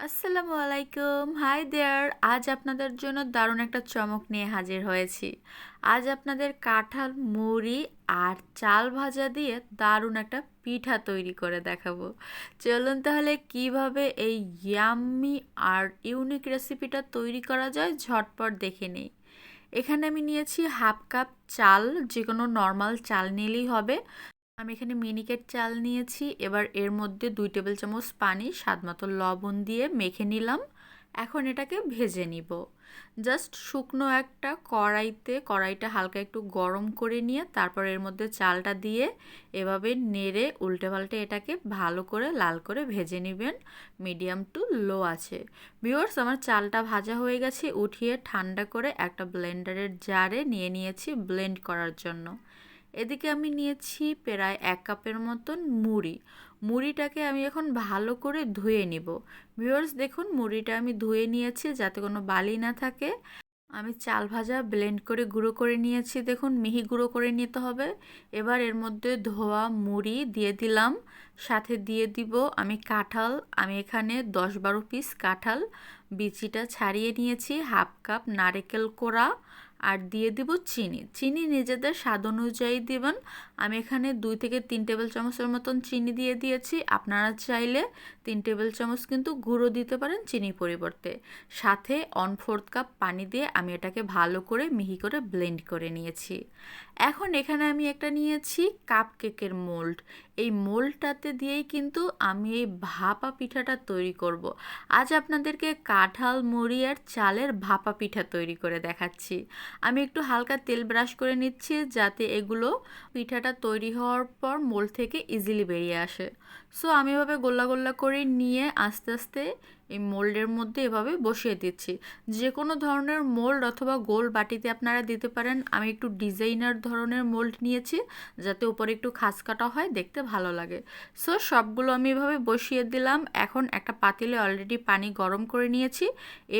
আসসালামু আলাইকুম hi there আজ আপনাদের জন্য দারুণ একটা চমক নিয়ে হাজির হয়েছি। আজ আপনাদের কাঁঠাল, মুড়ি আর চাল ভাজা দিয়ে দারুণ একটা পিঠা তৈরি করে দেখাবো। চলুন তাহলে কীভাবে এই ইয়াম্মি আর ইউনিক রেসিপিটা তৈরি করা যায় ঝটপট দেখে নেই। এখানে আমি নিয়েছি হাফ কাপ চাল যে কোনো নর্মাল চাল নিলেই হবে। আমি এখানে মিনিকেট চাল নিয়েছি। এবার এর মধ্যে দুই টেবিল চামচ পানি, স্বাদ মতো লবণ দিয়ে মেখে নিলাম। এখন এটাকে ভেজে নিব। জাস্ট শুকনো একটা কড়াইতে, কড়াইটা হালকা একটু গরম করে নিয়ে তারপর এর মধ্যে চালটা দিয়ে এভাবে নেড়ে উল্টে পাল্টে এটাকে ভালো করে লাল করে ভেজে নেবেন। মিডিয়াম টু লো আছে। বিওর্স আমার চালটা ভাজা হয়ে গেছে। উঠিয়ে ঠান্ডা করে একটা ব্লেন্ডারের জারে নিয়ে নিয়েছি ব্লেন্ড করার জন্য। এদিকে আমি নিয়েছি প্রায় এক কাপের মতন মুড়ি। মুড়িটাকে আমি এখন ভালো করে ধুয়ে নিব। ভিউয়ার্স, দেখুন, মুড়িটা আমি ধুয়ে নিয়েছি যাতে কোনো বালি না থাকে। আমি চাল ভাজা ব্লেন্ড করে গুঁড়ো করে নিয়েছি। দেখুন, মিহি গুঁড়ো করে নিতে হবে। এবার এর মধ্যে ধোয়া মুড়ি দিয়ে দিলাম। সাথে দিয়ে দিব আমি কাঁঠাল। আমি এখানে দশ বারো পিস কাঁঠাল। বিচিটা ছাড়িয়ে নিয়েছি। হাফ কাপ নারকেল কোড়া। আর দিয়ে দিব চিনি। চিনি নিজেদের স্বাদ অনুযায়ী দিবেন। আমি এখানে দুই থেকে তিন টেবিল চামচের মতন চিনি দিয়ে দিয়েছি। আপনারা চাইলে তিন টেবিল চামচ কিন্তু গুঁড়ো দিতে পারেন চিনি পরিবর্তে। সাথে অন ফোর্থ কাপ পানি দিয়ে আমি এটাকে ভালো করে মিহি করে ব্লেন্ড করে নিয়েছি। এখন এখানে আমি একটা নিয়েছি কাপ কেকের মোল্ড এই মোল্ডটাতে দিয়েই কিন্তু আমি এই ভাপা পিঠাটা তৈরি করব। আজ আপনাদেরকে কাঁঠাল মুড়ি আর চালের ভাপা পিঠা তৈরি করে দেখাচ্ছি। আমি একটু হালকা তেল ব্রাশ করে নিচ্ছি যাতে এগুলো পিঠাটা তৈরি হওয়ার পর মোল্ড থেকে ইজিলি বেরিয়ে আসে। সো আমি এভাবে গোল্লা গোল্লা করে নিয়ে আস্তে আস্তে এই মোল্ডের মধ্যে এভাবে বসিয়ে দিচ্ছি। যে কোনো ধরনের মোল্ড অথবা গোল বাটিতে আপনারা দিতে পারেন। আমি একটু ডিজাইনার ধরনের মোল্ড নিয়েছি যাতে উপরে একটু খাস কাটা হয়, দেখতে ভালো লাগে। সো সবগুলো আমি এভাবে বসিয়ে দিলাম। এখন একটা পাতিলে অলরেডি পানি গরম করে নিয়েছি।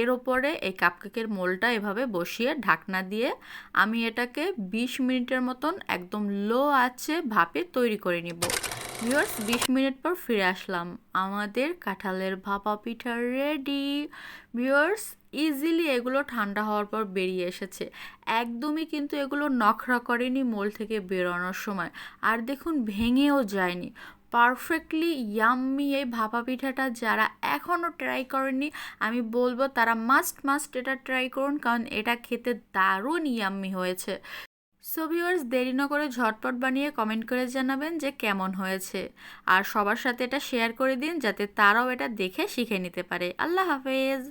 এর ওপরে এই কাপকেকের মোলটা এভাবে বসিয়ে ঢাকনা দিয়ে আমি এটাকে ২০ মিনিটের মতন একদম লো আছে ভাপে তৈরি করে নিব। ভিউয়ার্স বিশ মিনিট পর ফিরে আসলাম। আমাদের কাঁঠালের ভাপা পিঠা রেডি ভিউয়ার্স ইজিলি এগুলো ঠান্ডা হওয়ার পর বেরিয়ে এসেছে। একদমই কিন্তু এগুলো নখরা করেনি মোল থেকে বেরোনোর সময়। আর দেখুন, ভেঙেও যায়নি। পারফেক্টলি ইয়াম্মি এই ভাপা পিঠাটা যারা এখনও ট্রাই করেননি আমি বলব তারা মাস্ট মাস্ট এটা ট্রাই করুন, কারণ এটা খেতে দারুণ ইয়াম্মি হয়েছে। সো ভিউয়ার্স দেরি না করে ঝটপট বানিয়ে কমেন্ট করে জানাবেন যে কেমন হয়েছে। আর সবার সাথে এটা শেয়ার করে দিন যাতে তারাও এটা দেখে শিখে নিতে পারে। আল্লাহ হাফেজ।